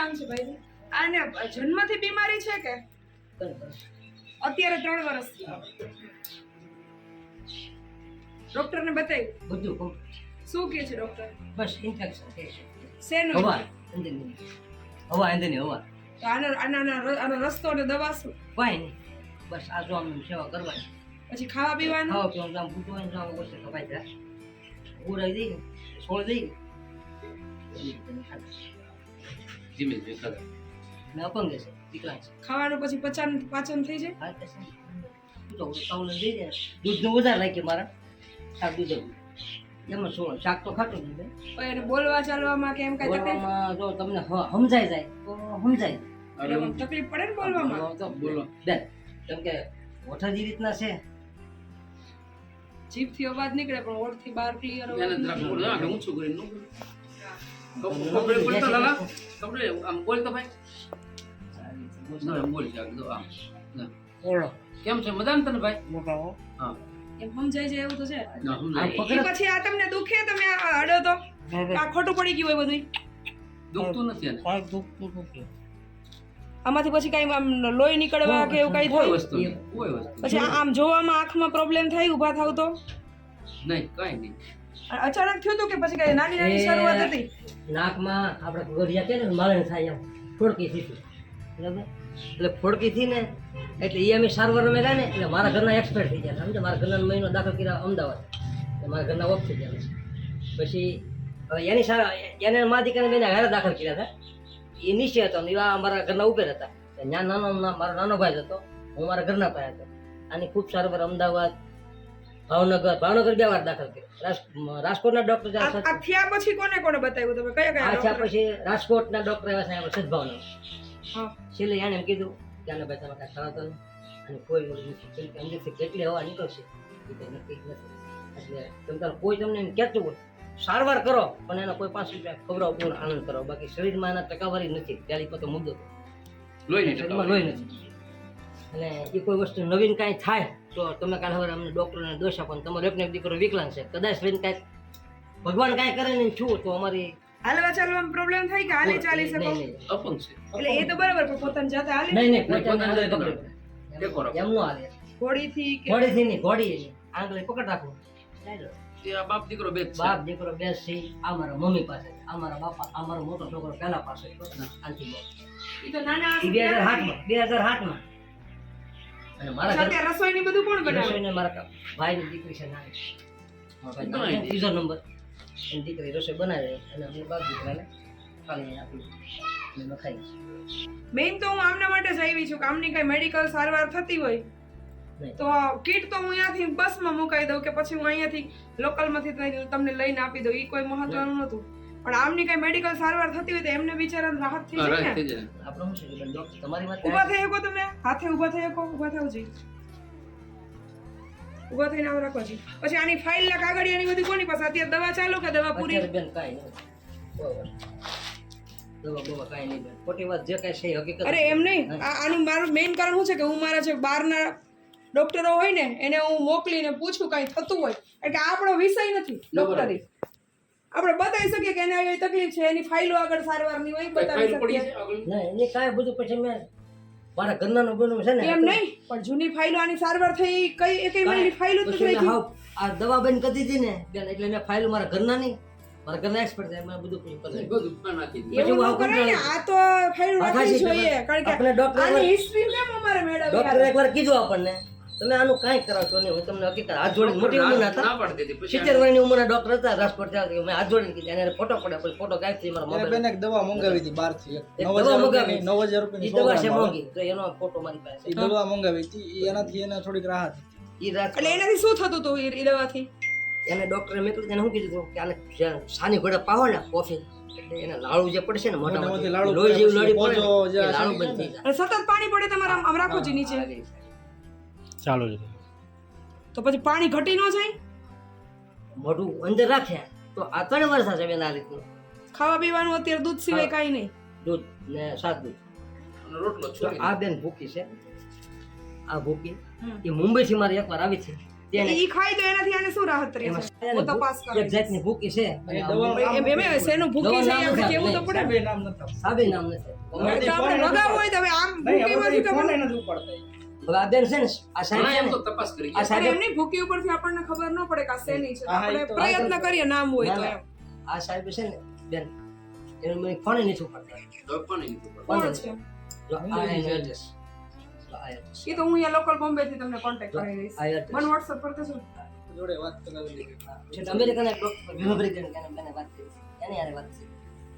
નામ છે ભાઈ આને જન્મથી બીમારી છે કે? અત્યારે ત્રણ વર્ષ ડોક્ટર ને બતાવ્યું? બધું. શું કે છે ડોક્ટર? બસ ઇન્ફેક્શન છે. શેનું? હવા અંદરની. હવા અંદરની હવા. તો આનો આનો આનો રસ્તો અને દવા શું? કાંઈ નહીં. બસ આ જો આમની સેવા કરવાની. પછી ખાવા પીવાનું? ખાવા પીવાનું આમ હોય આમ ઓછે કપાઈ જાય ઉડાઈ દઈ છોડ દઈ ધીમે ધીમે કરે. ને અપંગ છે દીકરા છે. ખાવાનું પછી પચાન પાચન થઈ જાય? હા તે દઈ દે. દૂધનું વધારે રાખીએ મારા. શાક દૂધ એમાં શું શાક તો ખાતું જ નહીં એને બોલવા ચાલવામાં કે એમ કઈ તકલીફ? બોલવામાં જો તમને હ- સમજાઈ જાય તો સમજાય એટલે તકલીફ પડે ને બોલવામાં? તો બોલો. બેન કેમ કે ઓઠા જે રીતના છે. જીભથી અવાજ નીકળે પણ ઓઠથી બહાર ક્લિયર અવાજ ઊંચું કરીને નો બોલો. કપડે લાલા કપડે આમ બોલ તો ભાઈ બોલ જરાક આમ બોલો કેમ છે મજાને તને ભાઈ મોટા હા એમ સમજાય છે એવું તો છે ના આમ સમજાય. એ પછી આ તમને દુખે તમે અડો તો આ ખોટું પડી ગયું હોય બધું દુખતું નથી આમાંથી પછી કઈ આમ લોહી નીકળવા કે એવું કઈ થયું વસ્તુ પછી આમ જોવામાં આંખમાં પ્રોબ્લેમ થાય ઊભા થાવ તો નહીં કઈ નહીં અચાનક થયું હતું કે પછી કઈ નાની નાની શરૂઆત હતી? નાકમાં આપણે ગોળિયા કે ને માલણ થાય એમ. ફોડકી થી બરાબર? એટલે ફોડકી થી ને એટલે એ અમે સારવાર અમે ગયા ને એટલે મારા ઘરના એક્સપર્ટ થઈ ગયા સમજો મારા ઘરના મહિનો દાખલ કર્યા અમદાવાદ. એટલે મારા ઘરના ઓફ થઈ ગયા પછી હવે એની સારા એને મા દીકરાને મેં ઘરે દાખલ કર્યા હતા. એ નીચે હતો ને એવા અમારા ઘરના ઉપર હતા. ત્યાં નાનો મારો નાનો ભાઈ હતો. હું મારા ઘરના ભાઈ હતો. આની ખૂબ સારવાર અમદાવાદ ભાવનગર ભાવનગર બે વાર દાખલ કર્યો. રાજ- રાજકોટના ડોક્ટર આ આ થયા પછી કોને કોને બતાવ્યું તમે? કયા કયા આ છે પછી રાજકોટના ડોક્ટર આવ્યા સાહેબ સદભાવના હા. છેલ્લે એને એમ કીધું કે આને ભાઈ તમે કાંઈ નહીં અને કોઈ નથી. અંદરથી કેટલી હવા નીકળશે? એ નક્કી નથી. એટલે તમે કોઈ તમને એમ કહેતું હોય સારવાર કરો પણ એના કોઈ પાંચ રૂપિયા ખવડાવો પૂર્ણ આનંદ કરો. બાકી શરીરમાં એના ટકાવારી નથી. ત્યારે તો મુદ્દો લોહી નથી શરીરમાં લોહી નથી. અને એ કોઈ વસ્તુ નવીન કાંઈ થાય તો તમે કાલે હવે અમને ડૉક્ટરને દોષ આપો ને તમારો એકને એક દીકરો વિકલાંગ છે. કદાચ લઈને કાંઈક ભગવાન કાંઈ કરે નહીં છું તો અમારી હાલવા ચાલવામાં પ્રોબ્લેમ થાય કે હાલી ચાલી શકો. અપંગ છે. એટલે એ તો બરાબર પણ પોતાની જાતે હાલે નહીં નહીં પોતાની પોતાને પકડે. એમ નો હાલે. ઘોડીથી કે ઘોડીથી નહીં ઘોડી આંગળી પકડ રાખો. બાપ દીકરો બે બાપ દીકરો બે છે આ મારા મમ્મી પાસે આ મારા બાપા આ મારો મોટો છોકરો પહેલા પાસે આનથી બે હજાર આઠમાં બે હજાર આઠમાં અને મારા ઘર અત્યારે રસોઈની બધું કોણ બનાવે? મારા દીકરી છે ત્રીજો નંબર. એની દીકરી રસોઈ બનાવે અને અમે બાપ દીકરાને ખાલી આપી અને અમે ખાઈએ તો હું આમના માટે જ આવી છું કે આમની કઈ મેડિકલ સારવાર થતી હોય. તો કીટ તો હું અહીંયાથી બસમાં મુકાઈ દઉં કે પછી હું અહીંયાથી લોકલમાંથી તમને લઈને આપી દઉં. એ કોઈ મહત્વનું નહોતું. પણ આમની કઈ મેડિકલ સારવાર થતી હોય તો એમને બિચારાને રાહત થઈ જાય ને. થઈ જાય. આપણે શું છે ડોક્ટર તમારી વાત ઊભા થઈ શકો તમે. હાથે ઊભા થઈ શકો ઊભા થાવ જી. ઊભા થઈને આમ રાખો જી. પછી આની ફાઇલ ના કાગળિયાની બધી કોની પાસે? અત્યારે દવા ચાલુ કે દવા પૂરી? બેન કાઈ નહીં દવા બવા કાંઈ નહીં બેન. ખોટી વાત જે કાંઈ છે હકીકત અરે એમ નહીં. આનું મારું મેઇન કારણ શું છે કે હું મારા જે બહારના ડોક્ટરો હોય ને એને હું મોકલીને પૂછું કાંઈ થતું હોય. એટલે આપણો વિષય નથી ડોક્ટરી આપણે બતાવી શકીએ કે એને આવી તકલીફ છે એની ફાઇલો આગળ સારવારની હોય બતાવી શકીએ. ના એને કાંઈ બધું પછી મેં મારા ઘરનાનું બનો છે ને. એમ નહીં પણ જૂની ફાઇલો આની સારવાર થઈ કઈ એક મહિનાની ફાઇલો તો થઈ આ દવા બંધ કરી દીધી ને બેન એટલે મેં ફાઇલો મારા ઘરના નહીં મારા ઘરના એક્સપર્ટ છે મેં બધું બધું નાખી દીધું. એવું પછી ને આ તો ફાઇલ રાખવી જોઈએ કારણ કે આપણે ડોક્ટર આની હિસ્ટ્રી કેમ અમારે ડોક્ટરે ડોક્ટર એકવાર કીધું આપણને તમે આનું કાંઈ કરાવશો નહીં. હું તમને હકીકત હાથ જોડીને મોટી ઉંમર હતા. ના પાડી દીધી. પછી સિત્તેર વર્ષની ઉંમરના ડોક્ટર હતા રાજકોટ ત્યાં મેં હાથ જોડીને કીધા એને ફોટો પડ્યો પછી ફોટો કાંઈ થઈ મારા મોબાઈલ બેન એક દવા મંગાવી હતી બહારથી. એક એક દવા મંગાવી. નવ હજાર રૂપિયા દવા છે. મોંઘી. તો એનો ફોટો મારી પાસે દવા મંગાવી હતી. એનાથી એને થોડીક રાહત હતી. એટલે એનાથી શું થતું હતું એ- દવાથી? એને ડોક્ટરે મેં કીધું એને શું કીધું કે આને સાની ઘોડા પાવો ને કોફી. એને લાડુ જે પડશે ને મોટા મોટામાંથી લાડુ લોહી જેવું પડે, લાડુ પડે લાડુ બંધ થઈ જાય સતત પાણી પડે તમારે છો નીચે. ચાલુ જ તો પછી પાણી ઘટી ન જાય? મોઢું અંદર રાખ્યા તો આ ત્રણ વર્ષ છે બેન આ રીતનું. ખાવા પીવાનું અત્યારે દૂધ સિવાય. કાંઈ નહીં. દૂધ ને સાત દૂધ. રોટલો તો આ બેન ભૂકી છે. આ ભૂકી. એ મુંબઈથી મારી એકવાર આવી છે. ઈ ખાય તો એનાથી આને શું રાહત રહે છે? હું તપાસ એક જાતની ભૂકી છે. અને આ દવા- એમ એમ એમ શેનું ભૂકી છે આપણે કેવું તો પડે? બે નામ નથી સાબે નામ નથી આપણે લગાવવું હોય તો હવે આમ ભૂકીમાંથી તો તો ફોન મને- નથી ઉપાડતા. હવે છે ને આ સાહેબ એમ તો તપાસ કરી આ સાહેબ એમની ભૂકી ઉપરથી આપણને ખબર ન પડે કે આ શેની છે. આપણે પ્રયત્ન કરીએ નામ હોય તો એમ. આ સાહેબ છે ને બેન એનું મને ફોન નથી ઉપાડતા. તો પણ નહીં ખબર. કોણ કોણ છે આ એડ્રેસ જો આ એડ્રેસ એ તો હું અહીંયા લોકલ બોમ્બે થી તમને કોન્ટેક્ટ કરી દઈશ. મને WhatsApp પર કહેજો. જોડે વાત કરાવી છે અમેરિકન કરી. એની વાત કરી.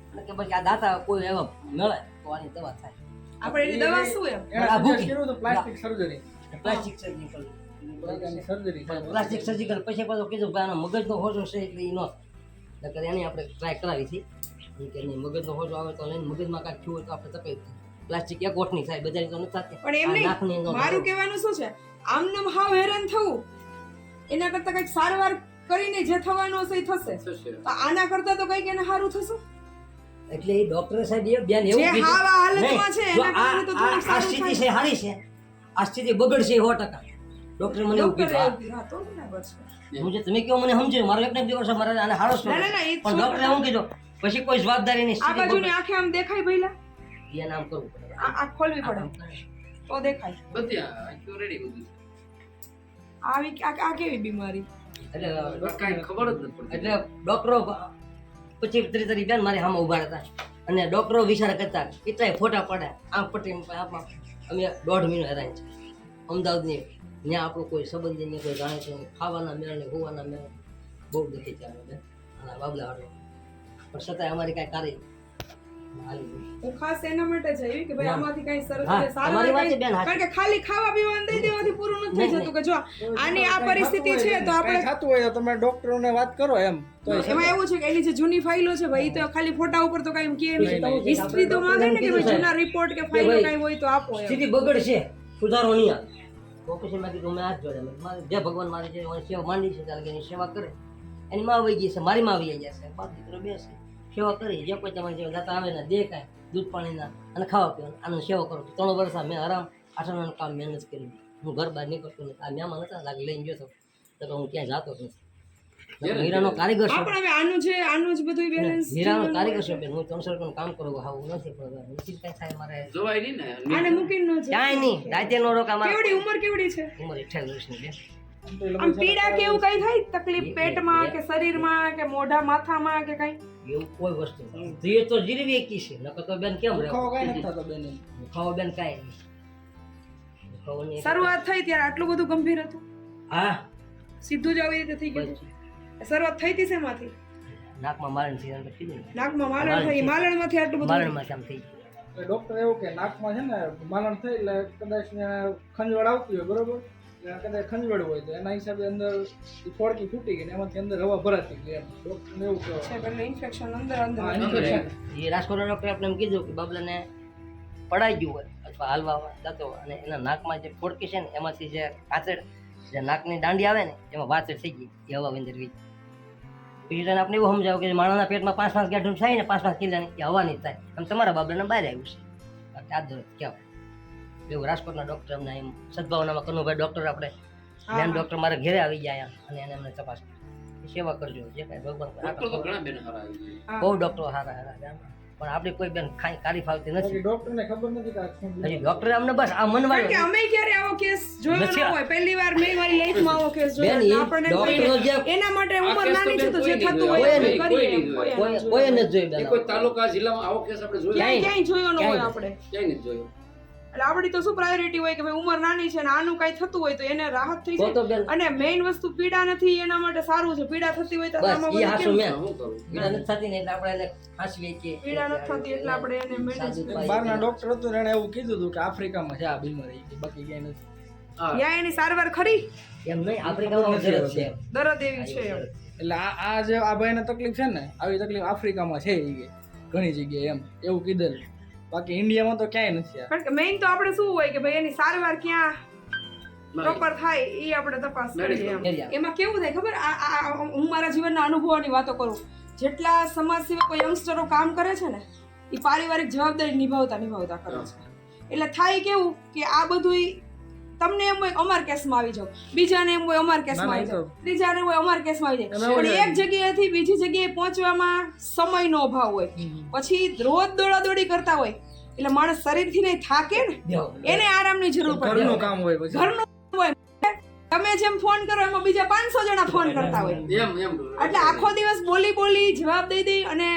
એટલે કે પછી આ દાતા કોઈ એવા મળે તો આની દવા થાય. આપણે એની દવા શું એમ? આ suggest ભૂકી. કર્યું surgery. પ્લાસ્ટિક પ્રકારની surgery થાય. પ્લાસ્ટિક સર્જિકલ પછી પાછો કીધું કે આનો મગજનો હોજો છે એટલે એ નો. નકર એની આપણે ટ્રાય કરાવી હતી કે નહીં મગજનો હોજો આવે તો લઈને મગજમાં કાંઈક થયું હોય તો આપણે તકલીફ થાય પ્લાસ્ટિક એક વોટની થાય બધાની તો નથી થતી. પણ એમ નહીં મારું કહેવાનું શું છે? આમનામ હાવ હેરાન થવું. એના કરતા કંઈક સારવાર કરીને જે થવાનું હશે એ થશે. થશે. તો આના કરતા તો કંઈક એને સારું થશે? એટલે એ ડોક્ટર સાહેબ એ બેન એવું કીધું. હાલતમાં છે એના કારણે તો થોડું આ- સારું સ્થિતિ છે હારી છે. આ સ્થિતિ બગડશે 100% ડોક્ટર મને એવું કીધું. હા, છે. જે તમે કહો મને સમજો મારો એક ને દિવસ મારે આને હારો ના, ના, ના, એ પણ ડોક્ટરે શું કીધું? પછી કોઈ જવાબદારી નહીં આ બાજુની આંખે આમ દેખાય ભઈલા? એ નામ કરવું પડે. આ આ ખોલવી પડે. તો દેખાય. બધી આખું ready બધું. આવી આ આ કેવી બીમારી? એટલે ખબર જ નથી એટલે ડોક્ટરો પછી ત્રીસ બેન મારે સામે ઊભા હતા અને ડોક્ટરો વિચાર કરતા કેટલાય ફોટા પડ્યા આમ પટ્ટી આમાં અમે દોઢ મહિનો હેરાન છે. અમદાવાદની ત્યાં આપણું કોઈ સંબંધી નહીં કોઈ જાણે છે, ખાવાના મેળ ને હોવાના મેળ. બહુ દુઃખી છે અમે બાબલા હાડો પણ છતાંય અમારી કાંઈ કાર્ય. હું ખાસ એના માટે જ આવી કે ભાઈ આમાંથી કઈ સરસ હા, સારું. કારણ કે ખાલી ખાવા પીવાનું દઈ દેવાથી પૂરું નથી થઈ નહીં, જતું કે જો આની આ પરિસ્થિતિ છે તો આપણે થતું હોય તો તમે ડોક્ટરોને વાત કરો એમ. એમાં એવું છે કે એની જે જૂની ફાઇલો છે ભાઈ તો ખાલી ફોટા ઉપર તો કઈ કે. હિસ્ટ્રી તો માંગે ને કે ભાઈ જૂના રિપોર્ટ કે ફાઇલો કઈ હોય તો આપો સ્થિતિ બગડશે. સુધારો નહીં આવે. તો પછી મેં હાથ જોડે. જે ભગવાન મારી છે સેવા માંડી છે ત્યારે કે એની સેવા કરે. એની માં આવી ગઈ છે મારી માં આવી ગયા છે. બાપ દીકરો બે છે સેવા કરી જે કોઈ તમારી જેવા દાતા આવે ને દેખાય દૂધ પાણીના અને ખાવા પીવાનું આનો સેવા કરો. ત્રણ વર્ષ મેં આરામ આઠાણાનું કામ મહેનત કરી હું ઘર બહાર નીકળતો નથી. આ મહેમાન હતા લાગે લઈને ગયો તો. હું ક્યાં જાતો નથી. હીરાનો કારીગર છે આપણે આનું છે આનું જ બધું બેલેન્સ હીરાનો કારીગર છે બેન હું ત્રણસો રૂપિયાનું કામ કરું આવું નથી પણ હવે નથી થાય મારે. જોવાય નહીં ને. આને મૂકીને ન જાય નહીં રાતે નો રોકા મારે કેવડી ઉંમર કેવડી છે? ઉંમર અઠ્યાવીસ વર્ષની બેન આમ પીડા કે એવું કઈ થાય? તકલીફ પેટમાં કે શરીરમાં કે મોઢા માથામાં કે કઈ? એવું કોઈ વસ્તુ નથી. ધીરે તો જીરવી એકી છે. નકર તો બેન કેમ રહેવું કાંઈ નથી બેન ખાવ બેન કઈ નહીં. શરૂઆત થઈ ત્યારે આટલું બધું ગંભીર હતું? હા. સીધું જ આવી રીતે થઈ ગયું શરૂઆત થઈ હતી શેમાંથી? નાકમાં મારણ થઈ નાકમાં માલણ થઈ. માલણમાંથી આટલું બધું? મારણમાં આમ થઈ ગયું. ડોક્ટર એવું કે નાકમાં છે ને માલણ થઈ એટલે કદાચ ને ખંજવાળ આવતી હોય બરોબર? કદાચ ખંજવાળ હોય તો એના હિસાબે અંદર ફોડકી ફૂટી ગઈ ને એમાંથી અંદર હવા ભરાતી ગઈ એમ. ડોક્ટરને એવું છે કહેવાય એટલે ઇન્ફેક્શન અંદર અંદર. એ રાજકોટના ડૉક્ટરે આપણે એમ કીધું કે બાબલાને પડાઈ ગયું હોય અથવા હાલવા જતો અને એના નાકમાં જે ફોડકી છે ને એમાંથી જે કાચડ જે નાકની દાંડી આવે ને એમાં વાચડ થઈ ગઈ એ હવા વિંદર ગઈ તને આપણે એવું સમજાવ કે માણસના પેટમાં પાંચ પાંચ ગાંઠું થાય ને પાંચ પાંચ કિલ્લાની એ હવાની થાય. આમ તમારા બાબલાને બહાર આવ્યું છે. આ દરદ કહેવાય. એવું રાજકોટના ડૉક્ટર અમને એમ સદભાવનામાં કનુભાઈ ડૉક્ટર આપણે મેન ડૉક્ટર મારા ઘરે આવી જાય અને એને અમને તપાસ સેવા કરજો જે કાંઈ ભગવાન. બહુ ડૉક્ટરો સારા સારા પણ આપણી કોઈ બેન ખાઈ કારી ફાવતી નથી. ડોક્ટરને ખબર નથી કે આ શું હજી ડોક્ટરે અમને બસ આ કારણ કે અમે ક્યારે આવો કેસ જોયો ન હોય. પહેલી વાર મેં મારી લાઈફમાં આવો કેસ જોયો. આપણને કોઈ- એના માટે ઉંમર નાની છે તો જે થતું હોય એ કોઈ કરીએ. કોઈ કોઈ ન નથી જોયું બેન. કોઈ તાલુકા જિલ્લામાં આવો કેસ આપણે જોયો? ક્યાંય જોયો ન હોય આપણે. ક્યાંય ન જોયો? એટલે આપણી તો શું પ્રાયોરિટી હોય કે ભાઈ ઉંમર નાની છે ને આનું કઈ થતું હોય તો એને રાહત થઈ જાય. અને મેઇન વસ્તુ પીડા નથી એના માટે સારું છે. પીડા થતી હોય તો આમાં બધું કેમ? મેં. શું કરું? પીડા નથી થતી ને એટલે આપણે એને હાંસવીએ કે પીડા નથી થતી એટલે આપણે એને. પાઈએ. બહારના ડોક્ટર હતું એને એવું કીધું હતું કે આફ્રિકામાં છે આ બીમારી બાકી ક્યાંય નથી. યા એની સારવાર ખરી? એમ નહીં આફ્રિકામાં છે. દરદ એવી છે એટલે આ આ જે આ ભાઈને તકલીફ છે ને આવી તકલીફ આફ્રિકામાં છે એ ઘણી જગ્યાએ એમ. એવું કીધેલું. બાકી ઇન્ડિયામાં તો ક્યાંય નથી કારણ કે મેઇન તો આપણે શું હોય કે ભાઈ એની સારવાર ક્યાં પ્રોપર થાય એ આપણે તપાસ કરીએ એમાં. કેવું થાય ખબર? હું મારા જીવનના અનુભવોની વાતો કરું. જેટલા સમાજ સેવકો યંગસ્ટરો કામ કરે છે ને એ પારિવારિક જવાબદારી નિભાવતા નિભાવતા કરે છે. એટલે થાય કેવું કે આ બધું તમને એમ હોય અમાર કેસમાં આવી જાઓ. બીજાને એમ હોય અમાર કેસમાં આવી જાઓ. ત્રીજાને હોય અમાર કેસમાં આવી જાય. પણ એક જગ્યાએથી બીજી જગ્યાએ પહોંચવામાં સમયનો અભાવ હોય. પછી રોજ દોડાદોડી કરતા હોય. એટલે માણસ શરીરથી નહીં થાકે ને એને આરામની જરૂર પડે. ઘરનું કામ હોય ઘરનું હોય. તમે જેમ ફોન કરો એમાં બીજા પાંચસો જણા ફોન કરતા હોય. એટલે આખો દિવસ બોલી બોલી જવાબ દઈ દઈ અને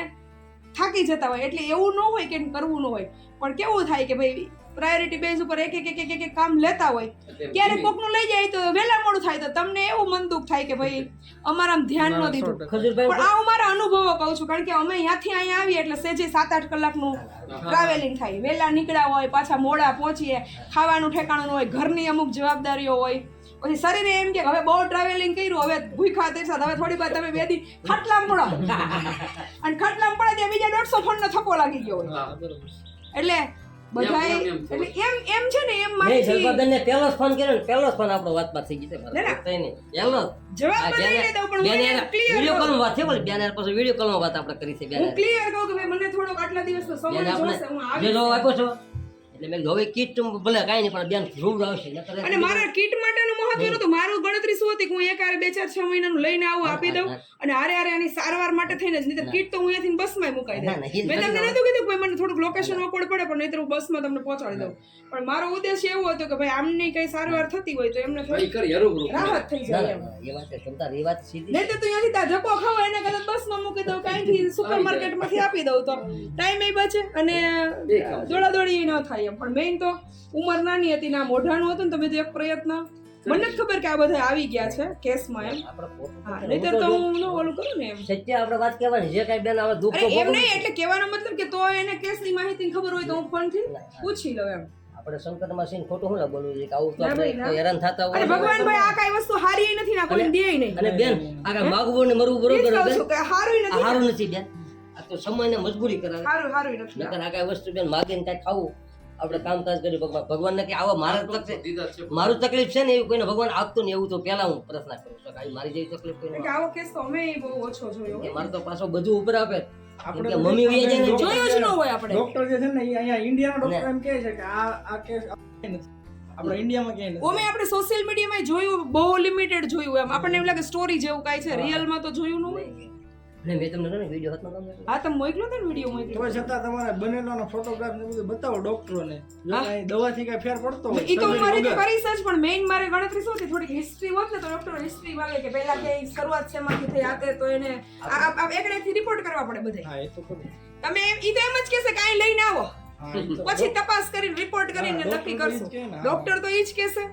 થાકી જતા હોય. એટલે એવું ન હોય કે કરવું ન હોય. પણ કેવું થાય કે ભાઈ પ્રાયોરિટી બેઝ ઉપર એક એક એક એક કામ લેતા હોય. ક્યારેક કોકનું લઈ જાય તો વહેલા મોડું થાય તો તમને એવું મન દુઃખ થાય કે ભાઈ અમારામાં ધ્યાન ન દીધું. પણ આ હું મારા અનુભવો કહું છું કારણ કે અમે અહીંયાથી અહીંયા આવીએ એટલે સેજે સાત આઠ કલાકનું ટ્રાવેલિંગ થાય. વહેલા નીકળ્યા હોય પાછા મોડા પહોંચીએ ખાવાનું ઠેકાણું હોય ઘરની અમુક જવાબદારીઓ હોય. પછી શરીરે એમ કે હવે બહુ ટ્રાવેલિંગ કર્યું હવે ભૂખા તેરસા હવે થોડી વાર તમે બે દી ખાટલામાં પડો. અને ખાટલામ પડે ત્યાં બીજા દોઢસો ફોનનો થકો લાગી ગયો હોય. એટલે બધાય. એટલે એમ એમ છે ને એમ માંથી જલપાબેનને પહેલો જ ફોન કર્યો ને પહેલો જ ફોન આપણો વાતમાં થઈ ગઈ છે ના, ના. પહેલો. જવાબ તો દઉં પણ ક્લિયર વીડિયો કોલમાં વાત છે બોલે બેનર પછી વીડિયો કોલમાં વાત આપણે કરી છે બેનર હું ક્લિયર કહું કે મને થોડોક આટલા દિવસ તો સમય જોશે હું જે આવી જો આપ્યો છો એટલે મેં હવે કીટ ભલે કાંઈ નહીં પણ બેન જરૂર આવશે. અને મારા કીટ માટેનું મહત્વ નતું મારું ગણતરી શું હતી કે હું એક હારે બે ચાર છ મહિનાનું લઈને આવું આપી દઉં અને આરે આરે આની સારવાર માટે થઈને જ. નહીં કીટ તો હું અહીંયાથી બસમાં મુકાઈ ના, ના, દઉં મેં તમને નતું કીધું કે ભાઈ મને થોડુંક લોકેશન ઓકવર્ડ પડે પણ નહીતર હું બસમાં તમને પહોંચાડી દઉં. પણ મારો ઉદ્દેશ્ય એવો હતો કે ભાઈ આમની કઈ સારવાર થતી હોય તો એમને થોડી કરી હરું રાહત થઈ જાય એ વાત છે એ વાત સીધી નહીં તો તું અહીંયાથી તા ધક્કો ખાવ એને કદાચ બસમાં મૂકી દઉં કાંઈથી સુપરમાર્કેટમાંથી આપી દઉં તો. ટાઈમ એ બચે અને દોડાદોડી ન થાય. એમ. પણ મેઇન તો ઉંમર નાની હતી ને આ મોઢાનું હતું ને તમે તો એક પ્રયત્ન. મને ખબર કે આ બધા આવી ગયા છે કેસમાં એમ. આપણે હા નહીતર તો હું ન ઓલું કરું ને એમ. સત્ય આપણે વાત કહેવાની જે કાંઈ બેન આવે દુઃખ તો એમ નહીં એટલે કહેવાનો મતલબ કે તો એને કેસની માહિતી ખબર હોય તો હું ફોનથી પૂછી લઉં એમ. આપણે સંકટમાં સિંહ ખોટું શું ના બોલવું જોઈએ? કે આવું તો આપણે હેરાન થતા હોય ભગવાન ભાઈ આ કઈ વસ્તુ હારી નથી ના કોઈ દે નહીં. અને બેન આ કઈ માગવું ને મરવું બરોબર હારું નથી સારું નથી બેન. આ તો સમયને મજબૂરી કરાવે. હારું હારું નથી નકર આ કઈ વસ્તુ બેન માગીને કાંઈ ખાવું. આપણે કામકાજ કરી ભગવાન ભગવાનને કે આવા મારા તકલીફ મારું તકલીફ છે ને એવું કોઈને ભગવાન આપતું ને એવું તો પહેલા હું પ્રાર્થના કરું છું. કે મારી જેવી તકલીફ કોઈને આવો કેસ તો અમે બહુ ઓછો જોયો. કે મારે તો પાછો બધું ઉપર આપે. આપણે મમ્મી વહી જઈને જોયો જ ન હોય આપણે. ડોક્ટર જે છે ને અહીંયા ઇન્ડિયાના ડોક્ટર એમ કહે છે કે આ આ કેસ આપણે ઇન્ડિયામાં ક્યાંય નથી. ઓમે આપણે સોશિયલ મીડિયામાં જોયું બહુ લિમિટેડ જોયું એમ. આપણને એમ લાગે સ્ટોરી જેવું કાંઈ છે. રિયલમાં તો જોયું ન હોય. ને મેં તમને કહ્યું વીડિયો હતો તમને હા તમે મોકલો ને વીડિયો તો છતાં તમારે બનેલાનો ફોટોગ્રાફ ને બધું બતાવો ડોક્ટરોને દવાથી કાંઈ ફેર પડતો હોય ઈ તો મારી રીતે surgery કરીશ જ પણ મેઇન મારે ગણતરી શું છે થોડીક હિસ્ટ્રી હોત ને તો ડોક્ટર હિસ્ટ્રી વાગે કે પહેલા કે શરૂઆત શેમાંથી થઈ આતે તો એને આ- આ રિપોર્ટ કરવા પડે બધે. હા એ તો તમે એમ- ઈ તો એમ જ કહેશે કાંઈ લઈને આવો. પછી તપાસ કરીને રિપોર્ટ કરીને નક્કી કરશું. ડોક્ટર તો ઈ જ કહેશે.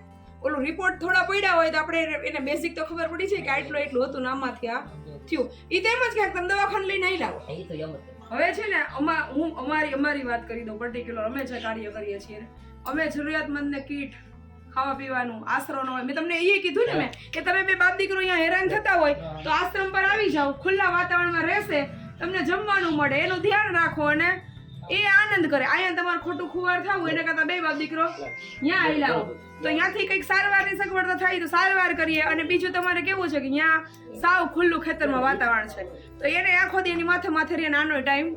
ઓલું રિપોર્ટ થોડા પડ્યા હોય તો આપણે એને બેઝિક તો ખબર પડી છે કે આટલું એટલું હતું ને આમાંથી આ. થયું. એ તેમ જ ક્યાંક તમે દવાખાને લઈને આવી લાવો. હવે છે ને અમા હું અમારી અમારી વાત કરી દઉં પર્ટિક્યુલર અમે જે કાર્ય કરીએ છીએ અમે જરૂરિયાતમંદને કીટ ખાવા પીવાનું આશરો ન હોય મેં તમને એ કીધું ને મેં કે તમે બે બાપ દીકરો અહીંયા હેરાન થતા હોય તો આશ્રમ પર આવી જાઓ ખુલ્લા વાતાવરણમાં રહેશે તમને જમવાનું મળે એનું ધ્યાન રાખો અને એ આનંદ કરે. અહીંયા તમારે ખોટું ખુવાર થવું એના કરતા બે બાપ દીકરો ત્યાં આવી. લાવો તો ત્યાંથી કંઈક સારવારની સગવડતા થાય તો સારવાર કરીએ. અને બીજું તમારે કેવું છે કે ત્યાં સાવ ખુલ્લું ખેતરમાં વાતાવરણ છે. તો એને આખો દી એની માથે માથે રે આનો ટાઈમ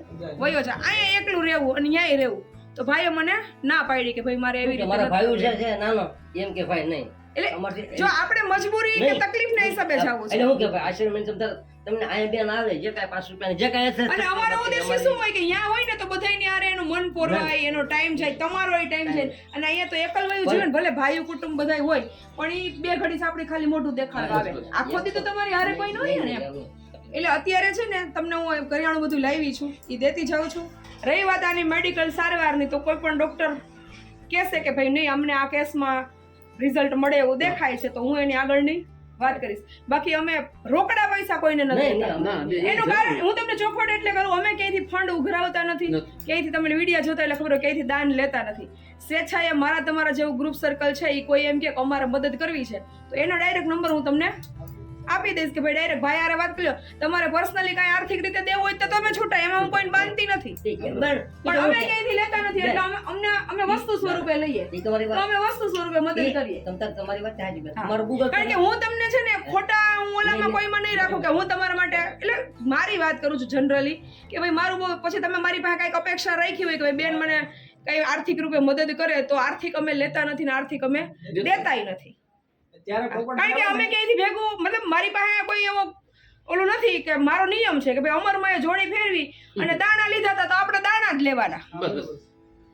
વયો છે અહીંયા એકલું રહેવું અને ન્યાય રહેવું. તો ભાઈએ મને ના પાડી કે ભાઈ મારે એવી રીતે મારા ભાઈ છે છે નાનો. એમ કે ભાઈ નહીં. એટલે જો આપણે મજબૂરી કે તકલીફ તકલીફના હિસાબે જવું છે. એટલે હું કે ભાઈ આશ્રમ તમ તમને બેન આવે જે કાંઈ પાંચ રૂપિયાની જે કાંઈ અને અમારો ઉદ્દેશ્ય શું હોય કે અહીંયા હોય ને તો બધાયની આરે એનું મન પોરવાય એનો ટાઈમ જાય તમારો ટાઈમ જાય. અને અહીંયા તો એકલવાયું જીવન ભલે ભાઈ કુટુંબ બધાય હોય પણ એ બે ઘડી આપણે ખાલી મોઢું દેખાડવા આવે. આખો દી તો તમારી હારે કોઈ ન હોય ને એટલે અત્યારે છે ને તમને હું કરિયાણું બધું લાવી છું એ દેતી જાઉં છું. રહી વાત આની મેડિકલ સારવારની તો કોઈ પણ ડોક્ટર કહેશે કે ભાઈ નહીં અમને આ કેસમાં રિઝલ્ટ મળે એવું દેખાય છે તો હું એની આગળની વાત કરીશ બાકી અમે રોકડા પૈસા કોઈને નથી દેતા. એનું કારણ હું તમને ચોખવટ એટલે કરું અમે ક્યાંયથી ફંડ ઉઘરાવતા નથી. ક્યાંયથી તમને વિડીયા જોતા એટલે ખબર ક્યાંયથી દાન લેતા નથી સ્વેચ્છાએ મારા તમારા જેવું ગ્રુપ સર્કલ છે એ કોઈ એમ કે અમારે મદદ કરવી છે તો એનો ડાયરેક્ટ નંબર હું તમને આપી દઈશ કે ભાઈ ડાયરેક્ટ ભાઈ આરે વાત કર્યો તમારે પર્સનલી કાંઈ આર્થિક રીતે દેવું હોય તો તમે છૂટા એમાં હું કોઈ બાંધતી નથી. પણ અમે ક્યાંયથી લેતા નથી એટલે અમને અમે વસ્તુ સ્વરૂપે લઈએ. તો અમે વસ્તુ સ્વરૂપે મદદ કરીએ. તમારી વાત સાચી કારણ કે હું તમને છે ને ખોટા હું ઓલામાં કોઈમાં નહીં રાખું કે હું તમારા માટે એટલે મારી વાત કરું છું જનરલી કે ભાઈ મારું પછી તમે મારી પાસે કાંઈક અપેક્ષા રાખી હોય કે ભાઈ બેન મને કઈ આર્થિક રૂપે મદદ કરે તો આર્થિક અમે લેતા નથી ને આર્થિક અમે દેતાય નથી. ત્યારે કોઈ કારણ કે અમે ક્યાંયથી ભેગું મતલબ મારી પાસે કોઈ એવો ઓલું નથી કે મારો નિયમ છે કે ભાઈ અમરમાં જોડી ફેરવી અને દાણા લીધા હતા તો આપણે દાણા જ લેવાના. બસ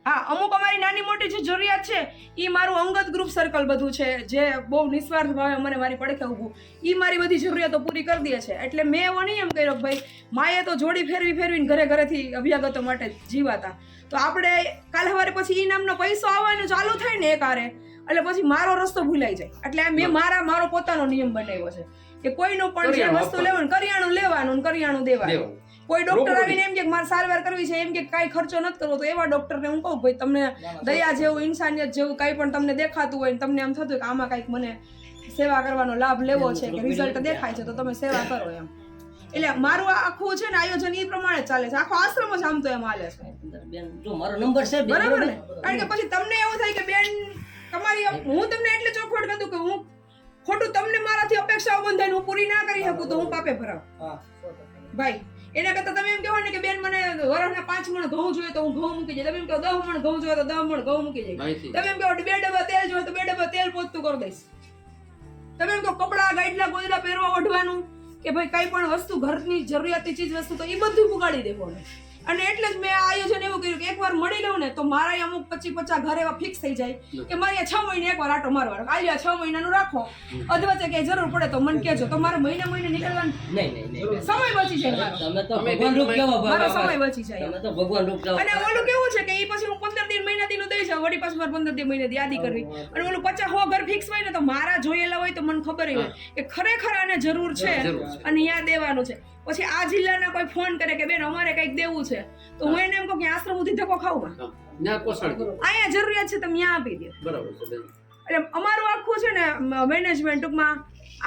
હા અમુક અમારી નાની મોટી જે જરૂરિયાત છે એ મારું અંગત ગ્રુપ સર્કલ બધું છે જે બહુ નિસ્વાર્થ ભાવે મને મારી પડખે ઊભું. એ મારી બધી જરૂરિયાતો પૂરી કરી દે છે. એટલે મેં એવો નિયમ કર્યો કે ભાઈ માએ તો જોડી ફેરવી ફેરવીને ઘરે ઘરેથી અભ્યાગતો માટે જીવાતા. તો આપણે કાલે સવારે પછી એ નામનો પૈસો આવવાનું ચાલુ થાય ને એક હારે એટલે પછી મારો રસ્તો ભૂલાઈ જાય. એટલે મેં મારા મારો પોતાનો નિયમ બનાવ્યો છે કે કોઈનું પણ જે વસ્તુ લેવાનું કરિયાણું લેવાનું કરિયાણું દેવાનું. કોઈ ડોક્ટર આવીને એમ કે મારે સારવાર કરવી છે એમ કે કાંઈ ખર્ચો નથી કરવો તો એવા ડોક્ટરને હું કહું ભાઈ તમને દયા જેવું ઇન્સાનિયત જેવું કાંઈ પણ તમને દેખાતું હોય તમને એમ થતું કે આમાં કાંઈક મને સેવા કરવાનો લાભ લેવો છે કે રિઝલ્ટ દેખાય છે તો તમે સેવા કરો એમ. એટલે મારું આખું છે ને આયોજન એ પ્રમાણે ચાલે છે. આખો આશ્રમ જ આમ તો એમ હાલે છે. જો મારો નંબર છે બરાબર? ને? કારણ કે પછી તમને એવું થાય કે ખોટું તમને મારાથી અપેક્ષાઓ બંધાઈને હું પૂરી ના કરી શકું તો હું પાપે ભરાવ. હા. ભાઈ એના કરતા તમે એમ કહો ને કે બેન મને વરસના પાંચ મણ ઘઉં જોઈએ તો હું ઘઉં મૂકી જાય. તમે એમ કહો દસ મણ ઘઉં જોઈએ તો દસ મણ ઘઉં મૂકી જાય. તમે એમ કહો બે ડબ્બા તેલ જોઈએ તો બે ડબ્બા તેલ પોતું કરી દઈશ. તમે એમ કહો કપડા ગાઈડલા ગોદડા પહેરવા ઓઢવાનું કે ભાઈ કઈ પણ વસ્તુ ઘરની જરૂરિયાતની ચીજ વસ્તુ તો એ બધું પુગાડી દેવાનું. અને એટલે જ મેં આયોજન એવું કર્યું કે એકવાર મળી લઉં ને તો મારા અમુક પચી પચાસ ઘર એવા ફિક્સ થઈ જાય. કે મારે છ મહિને એકવાર આટો મારવાનો. આલ્યા છ મહિનાનું રાખો. અધવચ્ચે ક્યાંય જરૂર પડે તો મને કહેજો. તો મારે મહિને મહિને નીકળવાનું. નહીં નહીં નહીં સમય બચી જાય મારો. તમે તો અમે ભગવાન રૂપ કેવા મારો સમય બચી જાય. તમે તો ભગવાન રૂપ કેવા અને ઓલું કેવું છે કે એ પછી હું પંદર દિન મહિના દિન દઈ જાઉં. વળી પાછું મારે પંદર દિન મહિના યાદી કરવી. અને ઓલું પચાસ હો ઘર ફિક્સ હોય ને તો મારા જોયેલા હોય તો મને ખબર હોય કે ખરેખર આને જરૂર છે. અને યાદ દેવાનું છે. પછી આ જિલ્લાના કોઈ ફોન કરે કે બેન અમારે કંઈક દેવું છે. તો હું એને એમ કહું કે આશ્રમ ઉધી ધક્કો ખાવું. અહીંયા જરૂરિયાત છે તમે ત્યાં આપી દો. બરાબર છે એટલે અમારું આખું છે ને મેનેજમેન્ટ ટૂંકમાં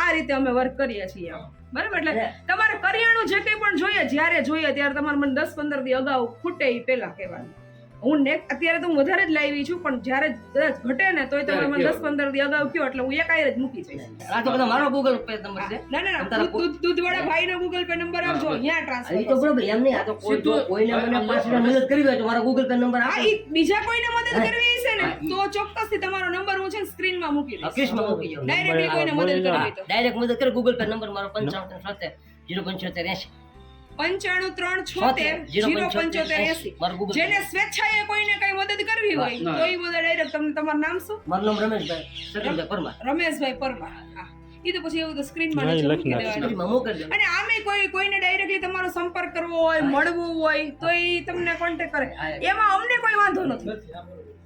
આ રીતે અમે વર્ક કરીએ છીએ બરાબર? એટલે તમારે કરિયાણું જે કંઈ પણ જોઈએ જ્યારે જોઈએ ત્યારે તમારે મને દસ પંદર દી અગાઉ ખૂટે એ પહેલા કહેવાનું. હું ને અત્યારે તો હું વધારે જ લાવી છું પણ જ્યારે કદાચ ઘટે ને તોય તમે મને દસ પંદર દી અગાઉ કયો એટલે હું એકાઈ જ મૂકી જઈશ. આ તો બધા મારો ગૂગલ પે નંબર છે. ના ના ના દૂધ- વાળા ભાઈ નો ગૂગલ પે નંબર આપજો અહીંયા ટ્રાન્સફર તો બરોબર એમ નહીં આ તો કોઈ જો કોઈને મને પાછળ મદદ કરવી હોય તો મારો ગૂગલ પે નંબર હા આપો બીજા કોઈને મદદ કરવી છે ને તો ચોક્કસથી તમારો નંબર હું છે ને સ્ક્રીનમાં મૂકી દઈશ. કૃષ્ણ મૂકી જાઓ ડાયરેક્ટલી કોઈને મદદ કરવી તો. ડાયરેક્ટ મદદ કરે ગૂગલ પે નંબર મારો પંચાવન સત્તર જીરો પંચોતેર એસી પંચાણું ત્રણ છોતેર જીરો પંચોતેર એસી. જેને સ્વેચ્છાએ કોઈને કઈ મદદ કરવી હોય. તો એ બધા ડાયરેક્ટ તમને તમારું નામ શું? મારું નામ રમેશભાઈ પરમાર. રમેશભાઈ પરમાર. એ તો પછી એવું તો સ્ક્રીનમાં મૂકી દેવાનું. અને આમે કોઈ કોઈને ડાયરેક્ટલી તમારો સંપર્ક કરવો હોય મળવું હોય તો એ તમને કોન્ટેક્ટ કરે. એમાં અમને કોઈ વાંધો નથી.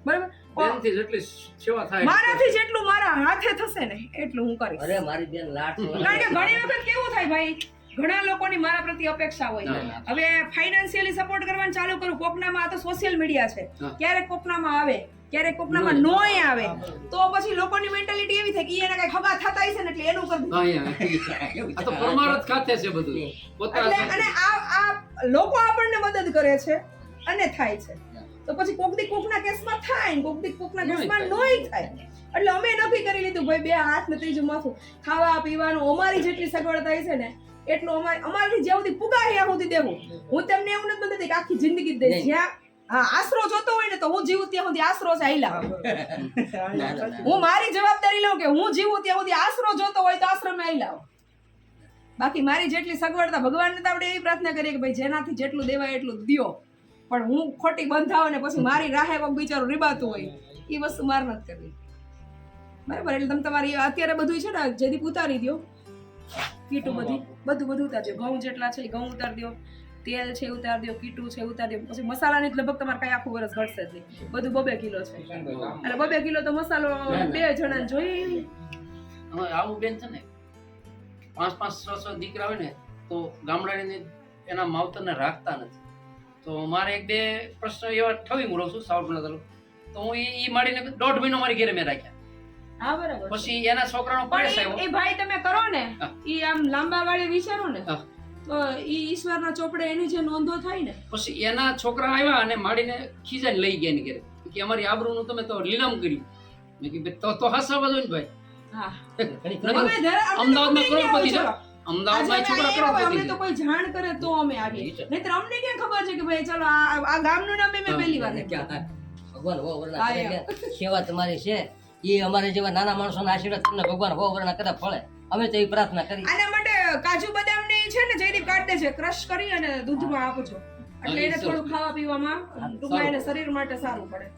બરાબર? બેનથી જેટલી સેવા થાય મારાથી જેટલું મારા હાથે થશે ને એટલું હું કરીશ. અરે મારી બેન લાટ કારણ કે ઘણી વખત કેવું થાય ભાઈ ઘણા લોકોની મારા પ્રત્યે અપેક્ષા હોય. હવે ફાઇનાન્શિયલી સપોર્ટ કરવાનું ચાલુ કરું. કોકનામાં આ તો સોશિયલ મીડિયા છે. ક્યારેક કોકનામાં આવે ક્યારેક કોપનામાં નોય આવે. તો પછી લોકોની મેન્ટાલિટી એવી થાય કે એને કઈ ખબર થતા હશે ને એટલે એનું કરી આ તો પરમાર ખાતે છે બધું. એટલે અને આ આ લોકો આપણને મદદ કરે છે અને થાય છે. તો પછી કોક દી કોકના કેસમાં થાય ને કોક દી કોકના કેસમાં. નોય થાય. એટલે અમે નક્કી કરી લીધું. ભાઈ બે હાથ ને ત્રીજું માથું. ખાવા પીવાનું અમારી જેટલી સગવડ થાય છે ને એટલું અમારે અમારી જ્યાં સુધી પુગાય ત્યાં સુધી દેવું. હું તમને એવું નથી બતાવતી કે આખી જિંદગી દે જ્યાં હા આશરો જોતો હોય ને તો હું જીવું ત્યાં સુધી આશરો ના. હું મારી જવાબદારી લઉં કે હું જીવું ત્યાં સુધી આશરો જોતો હોય તો આશ્રમે આવી બાકી મારી જેટલી સગવડતા ભગવાનને તો આપણે એવી પ્રાર્થના કરીએ કે ભાઈ જેનાથી જેટલું દેવાય એટલું દ્યો. પણ હું ખોટી બંધાવ ને પછી મારી રાહે બિચારું રીબાતું હોય એ વસ્તુ માર નથી કરવી. બરાબર? એટલે તમે તમારી અત્યારે બધું છે ને જેથી ઉતારી દો કીટું બધી. બધું બધું ઉતારજો. ઘઉં જેટલા છે એ ઘઉં ઉતારી દો તેલ છે ઉતાર દો કીટું છે ઉતાર દો. પછી મસાલાની લગભગ તમારે કઈ આખું વરસ ઘટશે જ નહીં. બધું બબે કિલો છે. એટલે બબે કિલો તો મસાલો બે જણા જોઈએ હવે આવું બેન છે ને પાંચ પાંચ છ છ દીકરા હોય ને તો ગામડાની એના માવતરને રાખતા નથી. તો મારે એક બે પ્રશ્ન એવા ઠવી હું રહું છું તાલુકો તો હું ઈ માડીને દોઢ મહિનો મારી ઘેરે મેં રાખ્યા. હા બરાબર. પછી એના છોકરાનો પણ આવ્યો. એ- ભાઈ તમે કરો ને ઈ આમ લાંબા વાળી વિચારો ને તો ઈ ઈશ્વરના ચોપડે એની જે નોંધો થાય ને. પછી એના છોકરા આવ્યા અને માડીને ખીજાઈને લઈ ગયા એની ઘરે. કે અમારી આબરૂનું તમે તો લીલામ કર્યું. મેં કીધું તો તો હસાવા જોઈએ ને ભાઈ. હા. અમદાવાદમાં કરોડપતિ છે. અમદાવાદમાં છોકરા અમે આવ્યા હોય, કરોડપતિ અમને તો કોઈ જાણ કરે તો અમે આવીએ. નહીતર અમને ક્યાં ખબર છે કે ભાઈ ચાલો આ ગામ ગામનું નામ મેં પહેલી વાર ક્યાં? ભગવાન. સેવા તમારી છે. એ અમારે જેવા નાના માણસોના આશીર્વાદ તમને ભગવાન હો વરના કદાચ ફળે. અમે તો એ પ્રાર્થના કરી. આના માટે કાજુ બદામ ને છે ને જયદીપ કાઢ છે. ક્રશ કરી અને દૂધમાં આપજો. એટલે એને થોડું ખાવા પીવામાં ટૂંકમાં એને શરીર માટે સારું પડે.